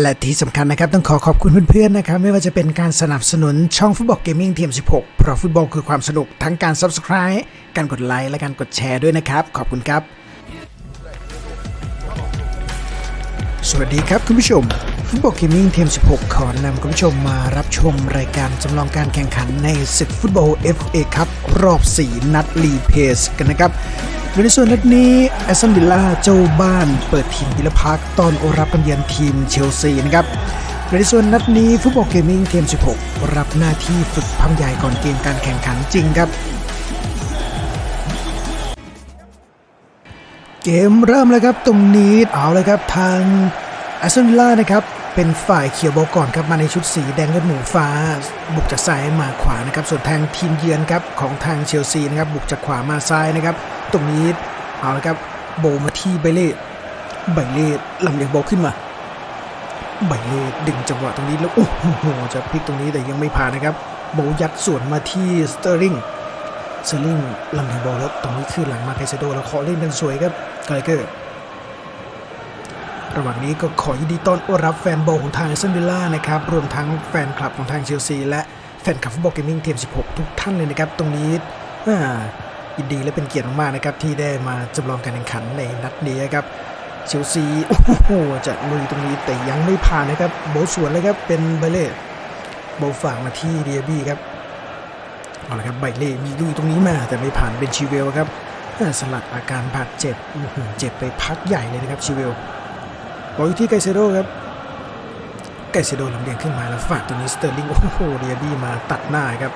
และที่สำคัญนะครับ ต้องขอขอบคุณเพื่อนๆนะครับ ไม่ว่าจะเป็นการสนับสนุนช่องฟุตบอลเกมมิ่งทีม 16 เพราะฟุตบอลคือความสนุกทั้งการ Subscribe การกดไลค์และการกดแชร์ด้วยนะครับ ขอบคุณครับ สวัสดีครับคุณผู้ชม ฟุตบอลเกมมิ่งทีม16 ขอนำคุณผู้ชมมารับชมรายการจำลองการแข่งขันในศึกฟุตบอล FA ครับรอบ 4 นัดลีเพสกันนะครับโดยในส่วนนัดนี้แอสตันวิลล่าเจ้าบ้านเปิดทีมวิลพาร์คตอนโอรับกันเยือนทีมเชลซีนะครับโดยในส่วนนัดนี้ฟุตบอลเกมมิ่งเกม16 รับหน้าที่ฝึกพังใหญ่ก่อนเกมการแข่งขันจริงครับเกมเริ่มแล้วครับตรงนี้เอาเลยครับทางแอสตันวิลล่านะครับ เป็นฝ่ายเขียวโบก่อนครับมาในชุดสีแดงและหมูฟ้า บุกจากซ้ายมาขวานะครับ ส่วนทางทีมเยือนครับของทางเชลซีนะครับบุกจากขวามาซ้ายนะครับ ตรงนี้เอาละครับโบมาที่ไบเล่ไบเล่ลำเลียงโบขึ้นมาไบเล่ดึงจังหวะตรงนี้แล้วโอ้โหจะพลิกตรงนี้แต่ยังไม่ผ่านนะครับโบยัดส่วนมาที่สเตอร์ลิงสเซอร์ลิงลำเลียงโบแล้วตรงนี้ขึ้นหลังมาไคเซโดแล้วเคาะเล่นดังสวยครับไกลเกอร์ ระหว่างนี้ก็ขอยินดีต้อนรับแฟนบอลของทางเซนวิลล่านะครับรวมทั้งแฟนคลับของทางเชลซีและแฟนคลับฟุตบอลเกมมิ่งทีม 16 ทุกท่านเลยนะครับ ตรงนี้อ่ายินดีและเป็นเกียรติมากๆนะครับที่ได้มาจำลองการแข่งขันในนัดนี้ครับเชลซีโอ้โหจะลุยตรงนี้แต่ยังไม่ผ่านนะครับโบสวนเลยครับเป็นเบเล่โบฝากมาที่เดียบี้ครับเอาละครับไบเล่มีลุยตรงนี้มาแต่ไม่ผ่านเป็นชีเวลครับสลัดอาการบาดเจ็บเจ็บไปพักใหญ่เลยนะครับชีเวล บอลอยู่ที่ไกเซโดครับไกเซโดลำเลียงขึ้นมาแล้วฝากตรงนี้สเตอร์ลิงโอ้โหเดียบี้มาตัดหน้าครับ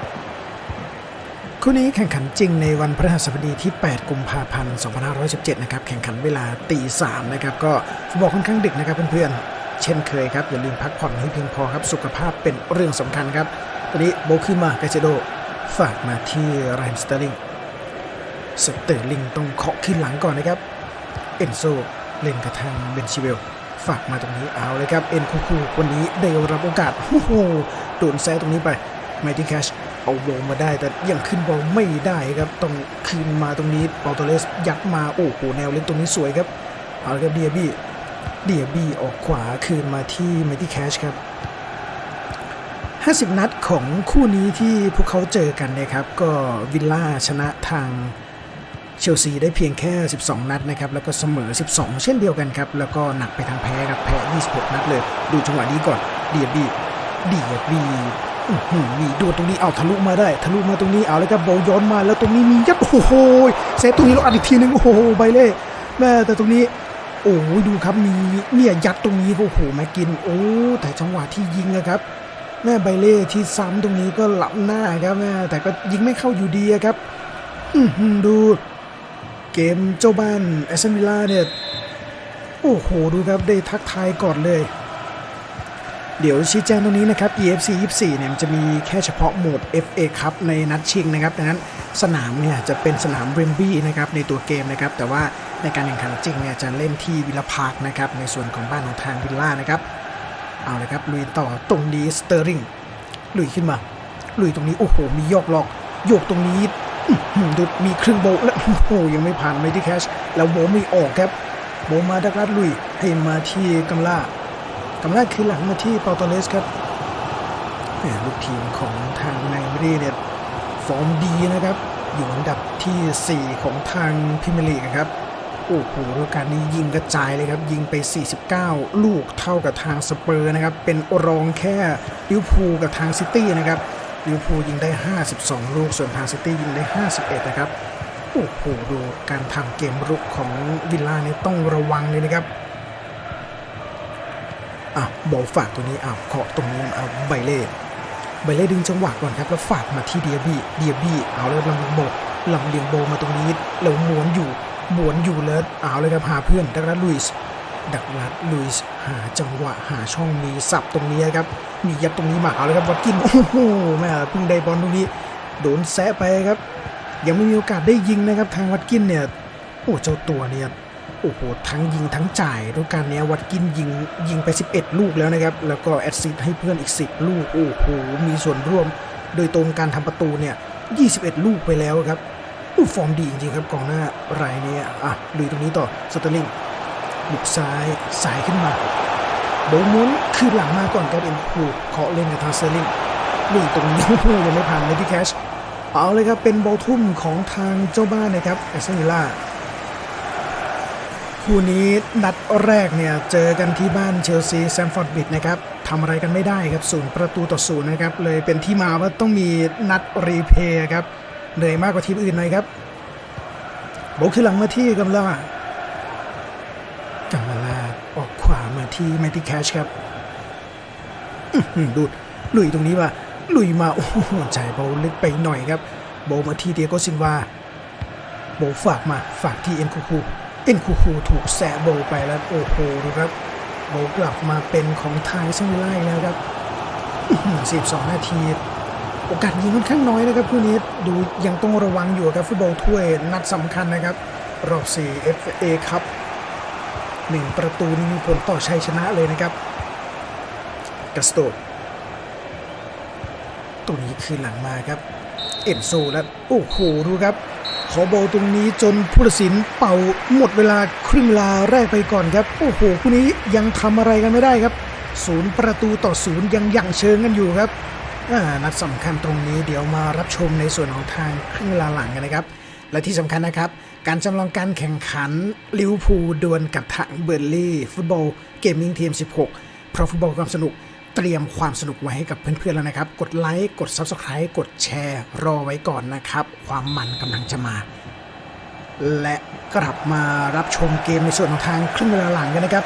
คู่นี้แข่งขันจริงในวันพฤหัสบดีที่ 8 กุมภาพันธ์ 2517 นะครับ แข่งขันเวลาตีสามนะครับ ก็ฟุตบอลค่อนข้างดึกนะครับเพื่อนๆ เช่นเคยครับ อย่าลืมพักผ่อนให้เพียงพอครับ สุขภาพเป็นเรื่องสำคัญครับ ตอนนี้โบขึ้นมาไกเซโด ฝากมาที่ไรมสเตอร์ลิง สเตอร์ลิงต้องเคาะขึ้นหลังก่อนนะครับ เอนโซเล่นกระทางเบนชิเวล ฝากมาตรงนี้เอาเลยครับ เอ็นคูคูวันนี้ได้รับโอกาสโอ้โหโดนแซะตรงนี้ไปไมตี้แคชเอาบอลมาได้แต่ยังขึ้นบอลไม่ได้ครับต้องคืนมาตรงนี้เปาโตเลสยัดมาโอ้โหแนวเล่นตรงนี้สวยครับเอาลยครับเดียบี้เดียบี้ออกขวาคืนมาที่ไมตี้แคชครับ50 นัดของคู่นี้ที่พวกเขาเจอกันนะครับ ก็วิลล่าชนะทาง เชลซีได้เพียงแค่ 12 นัดนะครับแล้วก็เสมอ 12 เช่นเดียวกันครับแล้วก็หนักไปทางแพ้ครับแพ้ 26 นัดเลย ดูจังหวะนี้ก่อนเดียบีเดียบีอือหือมีดูตรงนี้เอาทะลุมาได้ ทะลุมาตรงนี้เอาเลยครับโบย้อนมาแล้วตรงนี้มียัดโอ้โหเซฟตรงนี้แล้วอัดอีกทีนึงโอ้โหไบเล่แม่แต่ตรงนี้โอ้ยดูครับมีเนี่ยยัดตรงนี้โอ้โหแม็กกินโอ้แต่จังหวะที่ยิงนะครับ แม่ไบเล่ที่ซ้ำตรงนี้ก็หลับหน้าครับแม่แต่ก็ยิงไม่เข้าอยู่ดีครับ อืดู เกมเจ้าบ้านแอสตันวิลล่าเนี่ย โอ้โห ดูครับได้ทักทายก่อนเลย เดี๋ยวชี้แจงตรงนี้นะครับ EFC 24 เนี่ยจะมีแค่เฉพาะโหมด FA ครับในนัดชิงนะครับ ดังนั้นสนามเนี่ยจะเป็นสนามเรมบี้นะครับในตัวเกมนะครับ แต่ว่าในการแข่งขันจริงเนี่ยจะเล่นที่วิลลาพาร์คนะครับในส่วนของบ้านของทางวิลล่านะครับ เอาเลยครับลุยต่อตรงนี้สเตอร์ริงลุยขึ้นมาลุยตรงนี้โอ้โหมีโยกหลอกโยกตรงนี้ ดูมีครึ่งโบแล้วโอ้ยังไม่ผ่านไม่ที่แคช แล้วโบไม่ออกครับ โบมาดักลัดลุยให้มาที่กัมล่ากำล่าคือหลังมาที่เปาโตเลสครับลูกทีมของทางไนมรีเนี่ยฟอร์มดีนะครับ อยู่อันดับทีสี่4 ของทางพรีเมลีกครับโอ้โหฤดูการนี้ยิงกระจายเลยครับ ยิงไป 49 ลูกเท่ากับทางสเปอร์นะครับ เป็นรองแค่ลิวพูกับทางซิตี้นะครับ ลิเวอร์พูลยิงได้ 52 ลูก ส่วนทางซิตี้ยิงได้ 51 นะครับ โอ้โห ดูการทำเกมรุกของวิลล่าเนี่ยต้องระวังเลยนะครับอะบอลฝากตัวนี้อะเคาะตรงนี้เอาไบเล่ไบเล่ดึงจังหวะก่อนครับ แล้วฝากมาที่เดียบี้เดียบี้เอาเลยลำลียงโบกลำเลียงโบมาตรงนี้แล้วม้วนอยู่ม้วนอยู่แล้วเอาเลยครับหาเพื่อนดักรัดลุยส์ ดักรัดลุยหาจังหวะหาช่องมีสับตรงนี้ครับมียัดตรงนี้มาเอาเลยครับวัดกินโอ้โหแม่เพิ่งได้บอลตรงนี้ โดนแซะไปครับ ยังไม่มีโอกาสได้ยิงนะครับ ทางวัดกินเนี่ยโอ้เจ้าตัวเนี่ยโอ้โหทั้งยิงทั้งจ่ายทุกการเนี้ยวัดกินยิงยิงไป 11 ลูกแล้วนะครับ แล้วก็แอดซิสให้เพื่อนอีก 10 ลูกโอ้โหมีส่วนร่วม โดยตรงการทำประตูเนี่ย 21 ลูกไปแล้วครับอู้ฟอร์มดีจริงๆครับกองหน้ารายนี้อะลุยตรงนี้ต่อสเตอร์ลิง บุกซ้ายสายขึ้นมาโบมุนคือหลังมาก่อนครับเอ็นคูเคาะเล่นกับทาเซอร์ลิงนี่ตรงนี้ยังไม่ผ่านเลยที่แคชเอาเลยครับ เป็นบอลทุ่มของทางเจ้าบ้านนะครับแอสตันวิลล่าคู่นี้นัดแรกเนี่ยเจอกันที่บ้านเชลซีแซมฟอร์ดบิดนะครับทำอะไรกันไม่ได้ครับศูนย์ประตูต่อศูนย์นะครับเลยเป็นที่มาว่าต้องมีนัดรีเพย์ครับเหนื่อยมากกว่าทีมอื่นหน่อยครับโบลคือหลังมาที่กัมลา ที่ไมตี้แคชครับดูดลุยตรงนี้ว่าลุยมา โอ้โหจ่ายโบว์ลึกไปหน่อยครับ โบมาที่เดียโกซินวาโบฝากมาฝากที่เอ็นคูคูเอ็นคูคูถูกแสะโบไปแล้วโอ้โหครับ โบกลับมาเป็นของทางซังวิลล่าอีกแล้วครับสิบองนาที โอกาสยิงค่อนข้างน้อยนะครับคู่นี้ดูยังต้องระวังอยู่ครับฟุตบอลถ้วยนัดสำคัญนะครับ รอบ4 FA ครับ หนึ่งประตูนี้มีผลต่อชัยชนะเลยนะครับกัสโตตัวนี้คือหลังมาครับ เอ็นโซแล้วโอ้โหดูครับ ขอบลตรงนี้จนผู้ตัดสินเป่าหมดเวลาครึ่งเวลาแรกไปก่อนครับ โอ้โหคู่นี้ยังทำอะไรกันไม่ได้ครับศูนย์ประตูต่อศูนย์ยังยั่งเชิงกันอยู่ครับอ่านัดสำคัญตรงนี้เดี๋ยวมารับชมในส่วนของทางครึ่งเวลาหลังกันนะครับ และที่สำคัญนะครับ การจำลองการแข่งขันลิวพูลดวลกับทางเบอร์ลี่ฟุตบอลเกมมิ่งทีม 16 เพราะฟุตบอลความสนุกเตรียมความสนุกไว้ให้กับเพื่อนๆแล้วนะครับ กดไลค์ กด Subscribe กดแชร์รอไว้ก่อนนะครับ ความมันกำลังจะมา และกลับมารับชมเกมในส่วนของทางครึ่งเวลาหลังกันนะครับ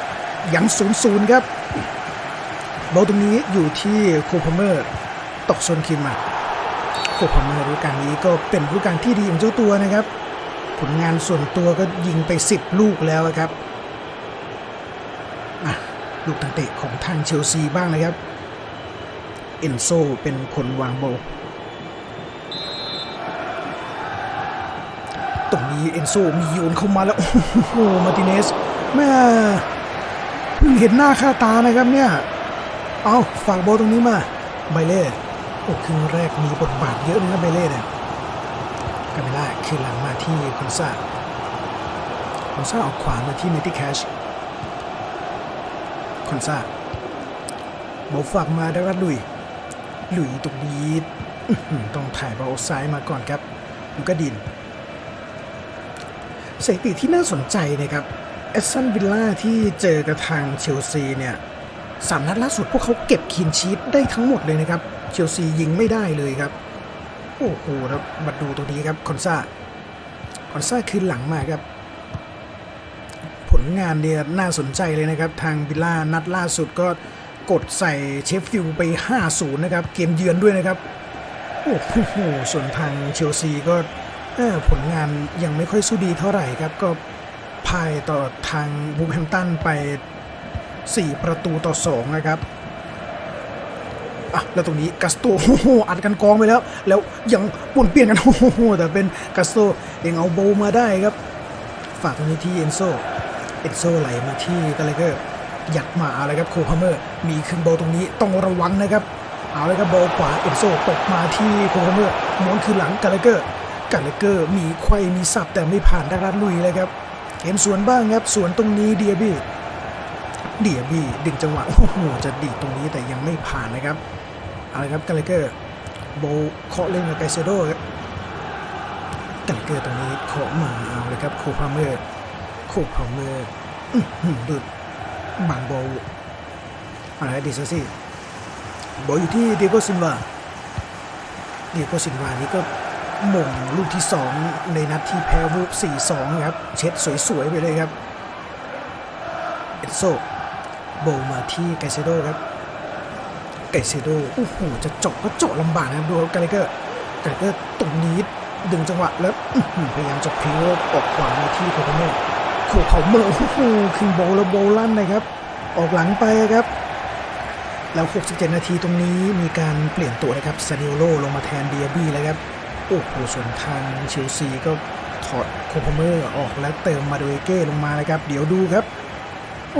ยัง0 0ครับบอลตรงนี้อยู่ที่โคพาเมอร์ตกโซนคินมาโคพาเมอร์ฤดูกาลนี้ก็เป็นฤดูกาลที่ดีของเจ้าตัวนะครับ ผลงานส่วนตัวก็ยิงไป 10 ลูกแล้วครับลูกตังเตะของทางเชลซีบ้างนะครับ เอนโซเป็นคนวางโบอลตรงนี้เอนโซมีโยนเข้ามาแล้ว โอ้โห มาติเนสแม่เพิ่งเห็นหน้าค่าตานะครับเนี่ย เอาฝากบอลตรงนี้มาไบเล่โอ้ครึ่งแรกมีบทบาทเยอะนะไบเล่เนี่ย กาเมล่าคือหลังมาที่คอนซาคอนซาออกขวามาที่เมติแคชคอนซาบอลฝากมาได้รัดลุยลุยตรงนี้ต้องถ่ายบอลซ้ายมาก่อนครับลูกาดินสถิติที่น่าสนใจนะครับแอสตันวิลล่าที่เจอกับทางเชลซีเนี่ยสามนัดล่าสุดพวกเขาเก็บคีนชีตได้ทั้งหมดเลยนะครับ เชลซียิงไม่ได้เลยครับ โอ้โหครับมาดูตัวนี้ครับคอนซาคอนซาคืนหลังมาครับ ผลงานเนี่ยน่าสนใจเลยนะครับ ทางวิลล่านัดล่าสุดก็กดใส่เชฟฟิลไป 5-0 นะครับ เกมเยือนด้วยนะครับ โอ้โหส่วนทางเชลซีก็ผลงานยังไม่ค่อยสู้ดีเท่าไหร่ครับ ก็พ่ายต่อทางบูมแฮมตันไป 4 ประตูต่อ 2 นะครับ อะแล้วตรงนี้กัสโตโอ้โหอัดกันกองไปแล้ว แล้วยังป่วนเปลี่ยนกันโอ้โหแต่เป็นกัสโตยังเอาโบมาได้ครับ ฝากตรงนี้ที่เอนโซเอนโซไหลมาที่กาเลเกอร์ยัดมาอะไรครับโคพาเมอร์ มีขึ้นโบตรงนี้ต้องระวังนะครับเอาเลยครับโบขวาเอนโซตกมาที่โคพาเมอร์ม้วนคืนหลังกาเลเกอร์กาเลเกอร์มีไขว้มีสับแต่ไม่ผ่านดักรัดลุยเลยครับเกมสวนบ้างครับสวนตรงนี้เดียบี้เดียบี้ดึงจังหวะโอ้โหจะดีตรงนี้แต่ยังไม่ผ่านนะครับ อาละครับกาเลเกอร์โบเคาะเล่นกับไกเซโดครับกาเลเกอร์ตรงนี้เคาะมาเอาเลยครับโคพาเมอร์โคพาเมอร์อื้อดูดบางโบอะไรดิซาซี่บอลอยู่ที่เดียโกซินวาเดียโกซินวานี่ก็มงลูกที่ 2 ในนัดที่แพ้วูฟ4-2 ครับ เช็ดสวย ๆ ไปเลยครับ เอนโซโบมาที่ไกเซโดครับ ไกเซโดโอ้โหจะเจาะก็เจาะลำบากนะครับดูครับกาเลเกอร์กาเลเกอร์ตรงนี้ดึงจังหวะแล้วพยายามจะพลิวออกขวามาที่โคพาเมอร์โคพาเมอร์โอ้โหคืนโบล้วโบลั่นนะครับ ออกหลังไปครับ แล้ว 67 นาทีตรงนี้มีการเปลี่ยนตัวนะครับซานิโอโลลงมาแทนเดียบี้แล้วครับโอ้โหส่วนทางเชลซีก็ถอดโคพาเมอร์ออกและเติมมาโดยเก้ลงมานะครับ เดี๋ยวดูครับ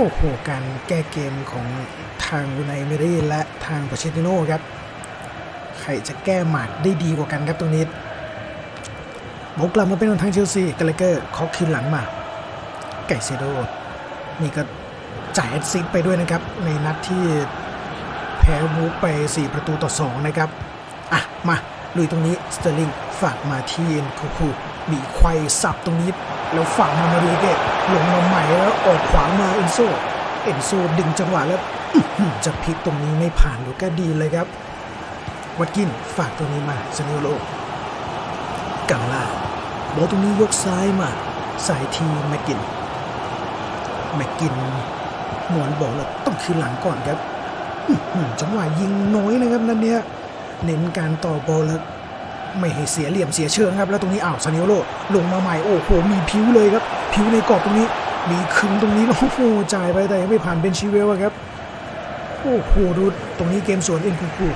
โอ้โห การแก้เกมของทางอุนายเมรี่และทางปาเชติโน่ครับ ใครจะแก้หมากได้ดีกว่ากันครับตรงนี้บกกลับมาเป็นทางเชลซีกาเลเกอร์เคาะคืนหลังมา ไก่เซโดนี่ก็จ่ายแอดซิสไปด้วยนะครับ ในนัดที่แพ้วูฟไป 4 ประตูต่อ 2 นะครับ อะ มาลุยตรงนี้สเตอร์ลิงฝากมาที่เอ็นคูคูมีไขว้สับตรงนี้ แล้วฝากมามาดูเกตลงมาใหม่แล้วออกขวามาเอนโซเอนโซดึงจังหวะแล้วจะพลิกตรงนี้ไม่ผ่านดูก็ดีเลยครับ วัดกินฝากตรงนี้มาซานิโลกังลาบอลตรงนี้ยกซ้ายมาสายทีแม็กกินแม็กกินหมวนบอกแล้วต้องคืนหลังก่อนครับจังหวะยิงน้อยนะครับนั่นเนี่ยเน้นการต่อบอลแล้ว ไม่ให้เสียเหลี่ยมเสียเชิงครับ แล้วตรงนี้อ้าวซานิโลลงมาใหม่โอ้โหมีพิ้วเลยครับ พิ้วในกรอบตรงนี้ มีคึงตรงนี้โอ้โหจ่ายไปแต่ยังไม่ผ่านเบนชิเวลอะครับโอ้โหดูตรงนี้เกมสวนเอ็นคูคู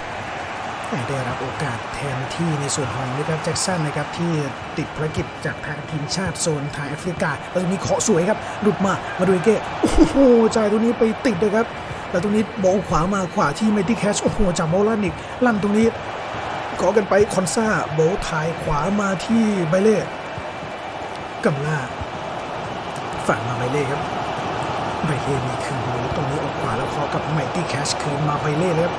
ได้รับโอกาสแทนที่ในส่วนของนิคัสแจ็กสันนะครับที่ติดภารกิจจากทางทีมชาติโซนทางแอฟริกาแล้วตรงนี้เคาะสวยครับหลุดมามาดูเอเก้โอ้โหจ่ายตรงนี้ไปติดเลยครับแล้วตรงนี้บอลขวามาขวาที่เมติแคชโอ้โหจับบอลลั่นอีกลั่นตรงนี้ ขอกันไปคอนซาโบลถ่ายขวามาที่ไบเล่กัมลาฝั่งมาไบเล่ครับไบเล่มีคืนแล้วตรงนี้ออกขวาแล้วเคาะกับไมตี้แคชคืนมาไบเล่เลยครับ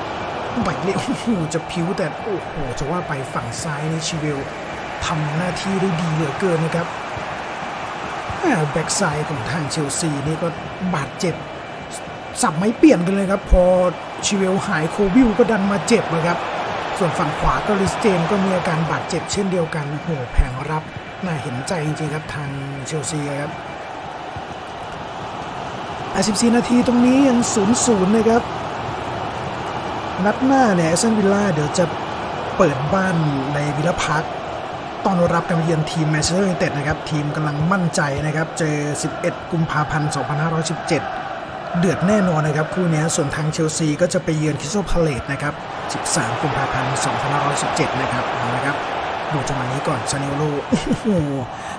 ใบเล่โอ้โหจะผิวแต่โอ้โหจะว่าไปฝั่งซ้ายนี่ชิเวลทำหน้าที่ได้ดีเหลือเกินนะครับแบ็กซ้ายของทางเชลซีนี่ก็บาดเจ็บ สับไม่เปลี่ยนกันเลยครับ พอชิเวลหายโควิลก็ดันมาเจ็บนะครับ ส่วนฝั่งขวาก็ลิสเจนก็มีอาการบาดเจ็บเช่นเดียวกันโหแผงรับน่าเห็นใจจริงๆครับทางเชลซีครับอะ14 นาทีตรงนี้ยัง 0-0 นะครับ นัดหน้าเนี่ยแอสตันวิลล่าเดี๋ยวจะเปิดบ้านในวิลล่าพาร์คตอนรับการเยือนทีมแมนเชสเตอร์ยูไนเต็ดนะครับ ทีมกำลังมั่นใจนะครับ เจอ 11 กุมภาพันธ์ 2517 เดือดแน่นอนนะครับ คู่นี้ส่วนทางเชลซีก็จะไปเยือนคริสตัลพาเลตนะครับ 13กุมภาพันธ์2517 นะครับเอาละครับ ดูจังหวะนี้ก่อนซานิโอโลโอ้โห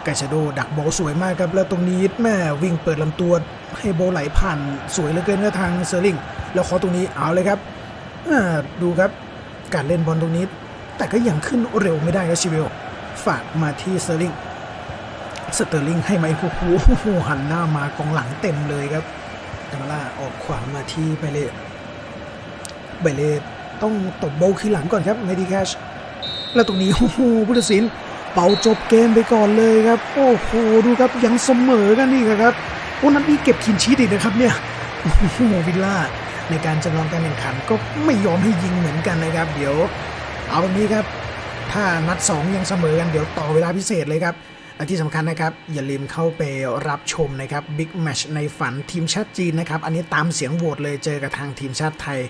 ไกาชาโด ดักโบสวยมากครับ แล้วตรงนี้แม่วิ่งเปิดลำตัวให้โบไหลผ่านสวยเหลือเกินนะทางเซอร์ลิง แล้วขอตรงนี้เอาเลยครับอ่าดูครับการเล่นบอลตรงนี้ แต่ก็ยังขึ้นเร็วไม่ได้ครับชิเวล ฝากมาที่เตอร์ลิงสเตอร์ลิงให้ไมค์คูคูโอ้โหหันหน้ามากองหลังเต็มเลยครับกัมล่าออกขวามาที่ไบเล่ไบเล่ ต้องตบโบว์ขึ้นหลังก่อนครับไมดีแคชแล้วตรงนี้โอ้โหผู้ตัดสินเป่าจบเกมไปก่อนเลยครับ โอ้โหดูครับยังเสมอกันนี่ครับโอ้นัดนี้เก็บคินชีตอีกนะครับเนี่ยโอ้โหวิลล่าในการจำลองการแข่งขันก็ไม่ยอมให้ยิงเหมือนกันนะครับ เดี๋ยวเอาแบบนี้ครับถ้านัด 2 ยังเสมอกันเดี๋ยวต่อเวลาพิเศษเลยครับและที่สำคัญนะครับ อย่าลืมเข้าไปรับชมนะครับบิ๊กแมชในฝันทีมชาติจีนนะครับ อันนี้ตามเสียงโหวตเลยเจอกับทางทีมชาติไทย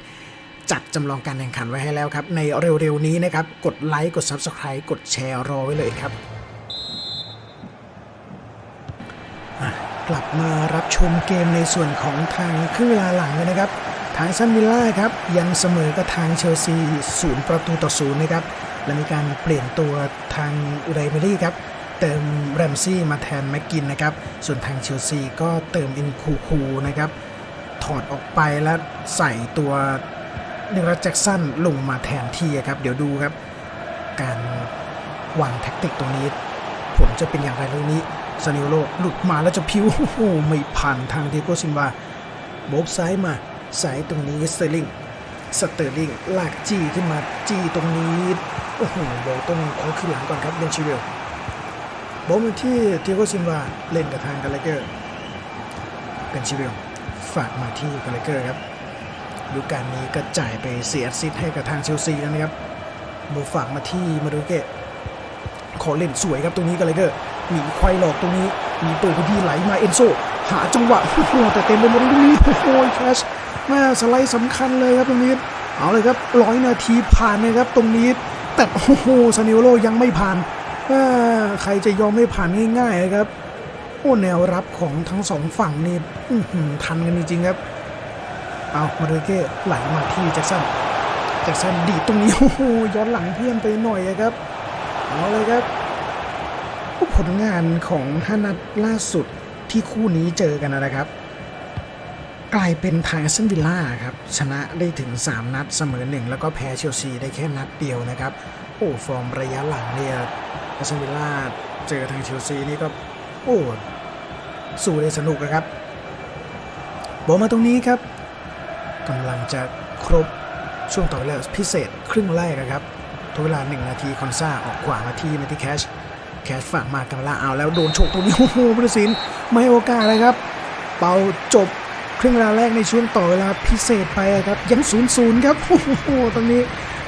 จัดจำลองการแข่งขันไว้ให้แล้วครับ ในเร็วๆนี้นะครับ กดไลค์กด Subscribe กดแชร์รอไว้เลยครับ กลับมารับชมเกมในส่วนของทางครึ่งเวลาหลังกันนะครับ ทางซันวิลล่าครับ ยังเสมอกับทางเชลซีศูนย์ประตูต่อศูนย์นะครับ และมีการเปลี่ยนตัวทางอุไรเมลี่ครับเติมแรมซี่มาแทนแม็กกินนะครับ ส่วนทางเชลซีก็เติมอินคูคูนะครับ ถอดออกไปแล้วใส่ตัว นิรัตแจ็กสันลงมาแทนที่ครับ เดี๋ยวดูครับ การวางแท็กติกตรงนี้ผลจะเป็นอย่างไรเรื่องนี้ซานิโอโลหลุดมาแล้วจะพิวโอ้โหไม่ผ่านทางเดโกซินวาโบบซ้ายมาสายตรงนี้สเตอร์ลิงสเตอร์ลิงลากจี้ขึ้นมาจี้ตรงนี้โอ้โหโบลต้องขอขึ้นหลังก่อนครับเบนชิเวลโบลมาที่เดโกซินวาเล่นกับทางกาเลเกอร์เบนชิเวลฝากมาที่กาเลเกอร์ครับ ดูการนี้ก็จ่ายไปเสียซิดให้กับทางเชลซีแล้วนะครับโบฝากมาที่มาดูเกะขอเล่นสวยครับตรงนี้กันเลยเกอร์มีควายหลอกตรงนี้มีตัวพื้นที่ไหลมาเอนโซหาจังหวะโอ้โหแต่เต็มไปหมดตรงนี้โอ้โหแคชแม่สไลด์สำคัญเลยครับตรงนี้เอาเลยครับร้อยนาทีผ่านนะครับตรงนี้แต่โอ้โหซานิโอโลยังไม่ผ่านใครจะยอมไม่ผ่านง่ายๆครับ โอ้แนวรับของทั้งสองฝั่งนี่ทันกันจริงๆครับ เอามาดูเก้ไหลมาที่แจ็คสันแจ็คสันดีตรงนี้โอ้โหย้อนหลังเพื่อนไปหน่อยอะครับเอาเลยครับผลงานของห้านัดล่าสุดที่คู่นี้เจอกันนะครับ กลายเป็นทางแอสตันวิลล่าครับชนะได้ถึง 3 นัดเสมอหนึ่งแล้วก็แพ้เชลซีได้แค่นัดเดียวนะครับโอ้ฟอร์มระยะหลังเนี่ยแอสตันวิลล่าเจอทางเชลซีนี่ก็โอ้สู้ได้สนุกนะครับบอลมาตรงนี้ครับ กำลังจะครบช่วงต่อเวลาพิเศษครึ่งแรกนะครับทดเวลา 1 นาทีคอนซ่าออกขวามาที่เมติแคช แคชฝากมากำลาเอาแล้วโดนโฉกตรงนี้โอ้โหพุทธศิลป์ไม่โอกาสเลยครับ เป่าจบครึ่งเวลาแรกในช่วงต่อเวลาพิเศษไปครับ ยังศูนย์ศูนย์ครับโอ้โหตรงนี้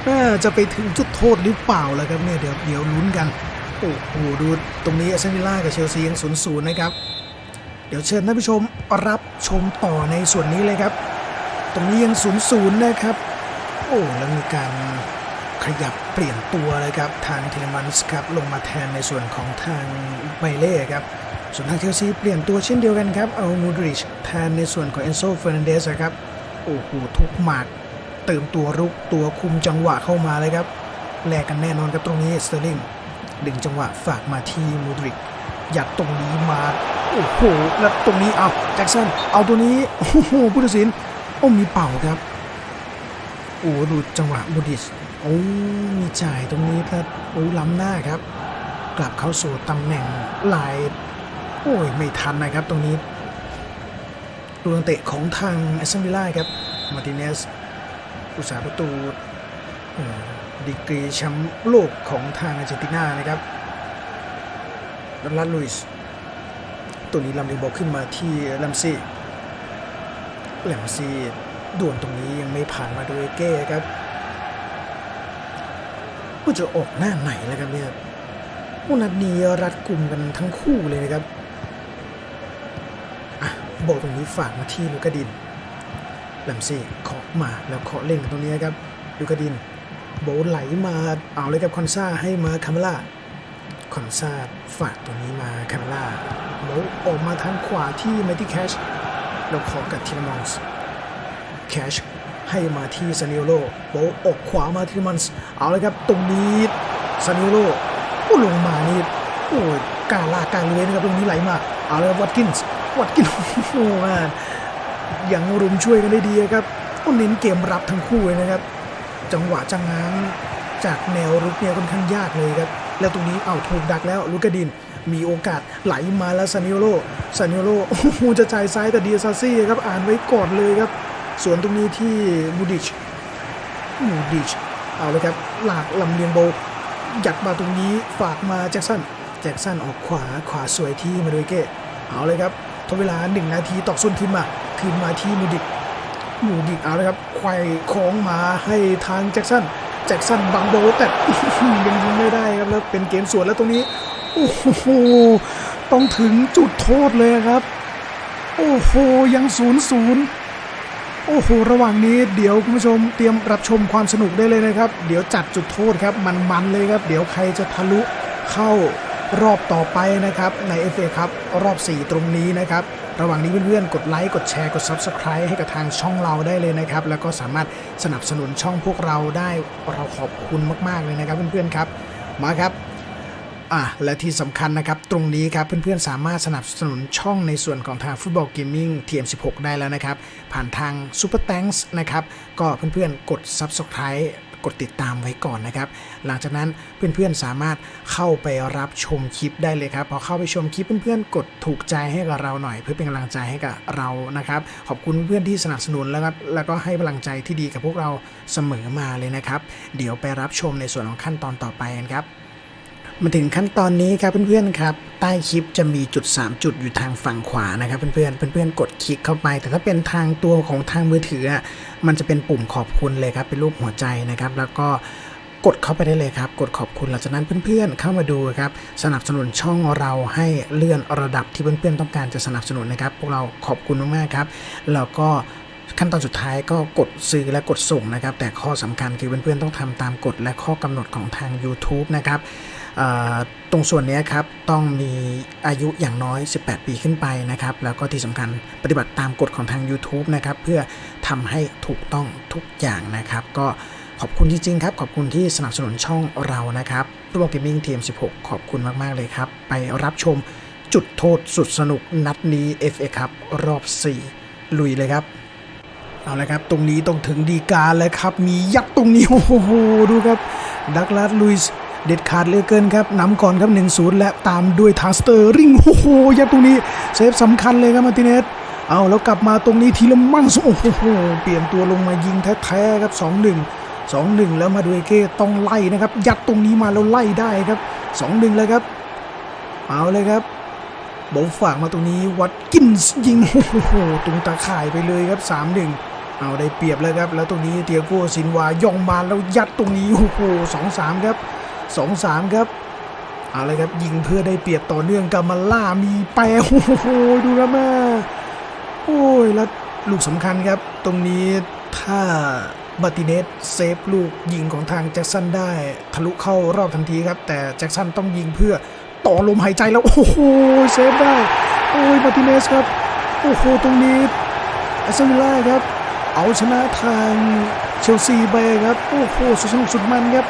น่าจะไปถึงจุดโทษหรือเปล่าแล้วครับเนี่ยเดี๋ยวเดี๋ยวลุ้นกันโอ้โหดูตรงนี้อาร์เซนวิล่ากับเชลซียังศูนย์ศูนย์นะครับ เดี๋ยวเชิญท่านผู้ชมรับชมต่อในส่วนนี้เลยครับ ตรงนี้ยังศูนย์ศูนย์นะครับ โอ้แล้วมีการขยับเปลี่ยนตัวเลยครับทางเทเลมันส์ครับลงมาแทนในส่วนของทางไมเล่ครับส่วนทางเชลซีเปลี่ยนตัวเช่นเดียวกันครับเอามูดริชแทนในส่วนของเอนโซเฟอร์นันเดสครับโอ้โหทุกหมากเติมตัวรุกตัวคุมจังหวะเข้ามาเลยครับแลกกันแน่นอนครับตรงนี้สเตอร์ลิงดึงจังหวะฝากมาที่มูดริกยัดตรงนี้มาโอ้โหแล้วตรงนี้เอาแจ็คสันเอาตัวนี้โอ้โหผู้ตัดสิน โอ้มีเป่าครับ โอ้ดูจังหวะมูดิชโอ้มีจ่ายตรงนี้ครับโอ้ล้ำหน้าครับ กลับเข้าสู่ตำแหน่งลาย โอ้ยไม่ทันนะครับตรงนี้ตัวนักเตะของทางแอสตันวิลล่าครับ มาร์ติเนสผู้สาประตูดีกรีแชมป์โลกของทางอาร์เจนตินานะครับดัลลัสลุยส์ตัวนี้ลำเลียงบอลขึ้นมาที่แลมซี่ แลมซีด่วนตรงนี้ยังไม่ผ่านมาโดยเก้ครับว่าจะออกหน้าไหนแล้วครับเนี่ยพวกนัดนี้รัดกลุ่มกันทั้งคู่เลยนะครับอะบอลตรงนี้ฝากมาที่ลูกดินแลมซี่เคาะมาแล้วเคาะเล่นกันตรงนี้ครับลูกดิน โบไหลมาเอาเลยกับคอนซาให้มาคาเมล่าคอนซาฝากตัวนี้มาคาเมล่าโบออกมาทางขวาที่ไมตี้แคช แล้วขอกับทีมอนส์แคชให้มาที่ซานิโอโลโบออกขวามาที่มันส์เอาเลยครับตรงนี้ซานิโอโลโอ้ลงมานี่โอ้ยกาลากกล้าเลื้อยนะครับตรงนี้ไหลมาเอาเลยวัตกินส์วัตกินโอ้โหแม่นยังรุมช่วยกันได้ดีครับก็เน้นเกมรับทั้งคู่เลยนะครับ จังหวะจังง้างจากแนวรุกเนี่ยค่อนข้างยากเลยครับ แล้วตรงนี้เอาถูกดักแล้วลูกาดิน มีโอกาสไหลมาแล้วซานิโอโลซานิโอโลโอ้โหจะจ่ายซ้ายแต่ดีซาซี่ครับอ่านไว้ก่อนเลยครับ ส่วนตรงนี้ที่มูดิชมูดิชเอาเลยครับ หลากลำเลียงโบยัดมาตรงนี้ฝากมาแจ็คสันแจ็คสันออกขวาขวาสวยที่มาโดยเก้เอาเลยครับทดเวลา 1 นาทีตอกซุนขึ้นมาคืนมาที่มูดิชมูดิกเอาเลยครับไขว่ของมาให้ทางแจ็คสันแจ็คสันบังโบแต่ยังยิงไม่ได้ครับแล้วเป็นเกมสวนแล้วตรงนี้ โอ้โหต้องถึงจุดโทษเลยครับ โอ้โหยังศูนย์ศูนย์โอ้โหระหว่างนี้เดี๋ยวคุณผู้ชมเตรียมรับชมความสนุกได้เลยนะครับ เดี๋ยวจัดจุดโทษครับมันๆเลยครับ เดี๋ยวใครจะทะลุเข้ารอบต่อไปนะครับใน FA ครับรอบ 4 ตรงนี้นะครับ ระหว่างนี้เพื่อนๆ กดไลค์ กดแชร์ กด Subscribe ให้กับทางช่องเราได้เลยนะครับ แล้วก็สามารถสนับสนุนช่องพวกเราได้เราขอบคุณมากๆเลยนะครับเพื่อนๆครับ มาครับ อะและที่สำคัญนะครับ ตรงนี้ครับเพื่อนๆ สามารถสนับสนุนช่องในส่วนของทางฟุตบอลเกมมิ่ง TM16 ได้แล้วนะครับ ผ่านทาง Super Thanks นะครับ ก็เพื่อนๆ กด Subscribe กดติดตามไว้ก่อนนะครับ หลังจากนั้นเพื่อนๆสามารถเข้าไปรับชมคลิปได้เลยครับ พอเข้าไปชมคลิปเพื่อนๆ กดถูกใจให้กับเราหน่อย เพื่อเป็นกำลังใจให้กับเรานะครับ ขอบคุณเพื่อนที่สนับสนุนแล้วครับแล้วก็ให้พลังใจที่ดีกับพวกเราเสมอมาเลยนะครับ เดี๋ยวไปรับชมในส่วนของขั้นตอนต่อไปกันครับ มาถึงขั้นตอนนี้ครับเพื่อนๆครับใต้คลิปจะมีจุด 3 จุดอยู่ทางฝั่งขวานะครับ เพื่อนๆเพื่อนๆกดคลิกเข้าไป แต่ถ้าเป็นทางตัวของทางมือถือมันจะเป็นปุ่มขอบคุณเลยครับเป็นรูปหัวใจนะครับ แล้วก็กดเข้าไปได้เลยครับ กดขอบคุณหลังจากนั้นเพื่อนๆ เข้ามาดูครับ สนับสนุนช่องเราให้เลื่อนระดับที่เพื่อนๆ ต้องการจะสนับสนุนนะครับ พวกเราขอบคุณมากๆครับ แล้วก็ขั้นตอนสุดท้ายก็กดซื้อและกดส่งนะครับ แต่ข้อสำคัญคือเพื่อนๆ ต้องทำตามกฎและข้อกำหนดของทาง YouTube นะครับ ตรงส่วนนี้ครับต้องมีอายุอย่างน้อย 18 ปีขึ้นไปนะครับ แล้วก็ที่สำคัญปฏิบัติตามกฎของทาง YouTube นะครับ เพื่อทำให้ถูกต้องทุกอย่างนะครับ ก็ขอบคุณจริงๆครับ ขอบคุณที่สนับสนุนช่องเรานะครับตัวเกมมิ่งทีม 16 ขอบคุณมาก ๆ เลยครับ ไปรับชมจุดโทษสุดสนุกนัดนี้ FA ครับรอบ 4 ลุยเลยครับ เอาละครับ ตรงนี้ต้องถึงดีการแล้วครับ มียักษ์ตรงนี้ โอ้โห ดูครับ ดักลาดลุยส์ เด็ดขาดเหลือเกินครับนำก่อนครับ1-0 และตามด้วยทาสเตอร์ริงโอ้โหยักษ์ตรงนี้เซฟสำคัญเลยครับมาติเนสเอาแล้วกลับมาตรงนี้ทีละมั่งโอ้โหเปลี่ยนตัวลงมายิงแท้ๆครับ 2-1 2-1 แล้วมาดูเอเก้ต้องไล่นะครับ ยัดตรงนี้มาแล้วไล่ได้ครับ 2-1เลยครับ เอาเลยครับโบฝากมาตรงนี้วัดกินส์ยิงโอ้โหตรงตาข่ายไปเลยครับ 3-1 เอาได้เปรียบแล้วครับ แล้วตรงนี้เตียโก้ซินวาย่องมาแล้วยัดตรงนี้โอ้โห2-3 ครับ 2-3 ครับเอาเลยครับยิงเพื่อได้เปรียบต่อเนื่องกามาล่ามีแปรโอ้โหดูครับแม่โอ้ยแล้วลูกสำคัญครับ ตรงนี้ถ้ามาติเนสเซฟลูกยิงของทางแจ็คสันได้ทะลุเข้ารอบทันทีครับ แต่แจ็คสันต้องยิงเพื่อต่อลมหายใจแล้ว โอ้โหเซฟได้ โอ้ยมาติเนสครับ โอ้โหตรงนี้แอสตันวิลล่าครับ เอาชนะทางเชลซีไปครับ โอ้โหสุดสนุกสุดมันครับ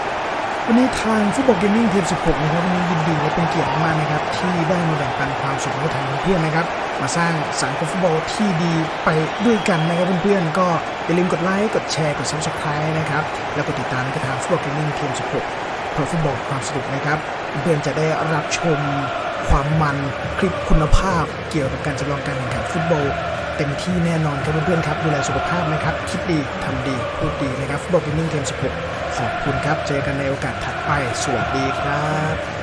วันนี้ทางฟุตบอลเกมมิ่งทีม16 นะครับวันนี้ยินดีและเป็นเกียรติมากนะครับ ที่ได้มาแบ่งปันความสุขให้ทางเพื่อนๆนะครับ มาสร้างสังคมฟุตบอลที่ดีไปด้วยกันนะครับเพื่อนๆก็อย่าลืมกดไลค์กดแชร์กด subscribe นะครับ แล้วกดติดตามในทางฟุตบอลเกมมิ่งทีม16เพราะฟุตบอลความสนุกนะครับเพื่อนจะได้รับชมความมันคลิปคุณภาพเกี่ยวกับการจำลองการแข่งขันฟุตบอลเต็มที่แน่นอนครับเพื่อนๆครับดูแลสุขภาพนะครับคิดดีทำดีพูดดีนะครับฟุตบอลเกมมิ่งเกม16 ขอบคุณครับ เจอกันในโอกาสถัดไป สวัสดีครับ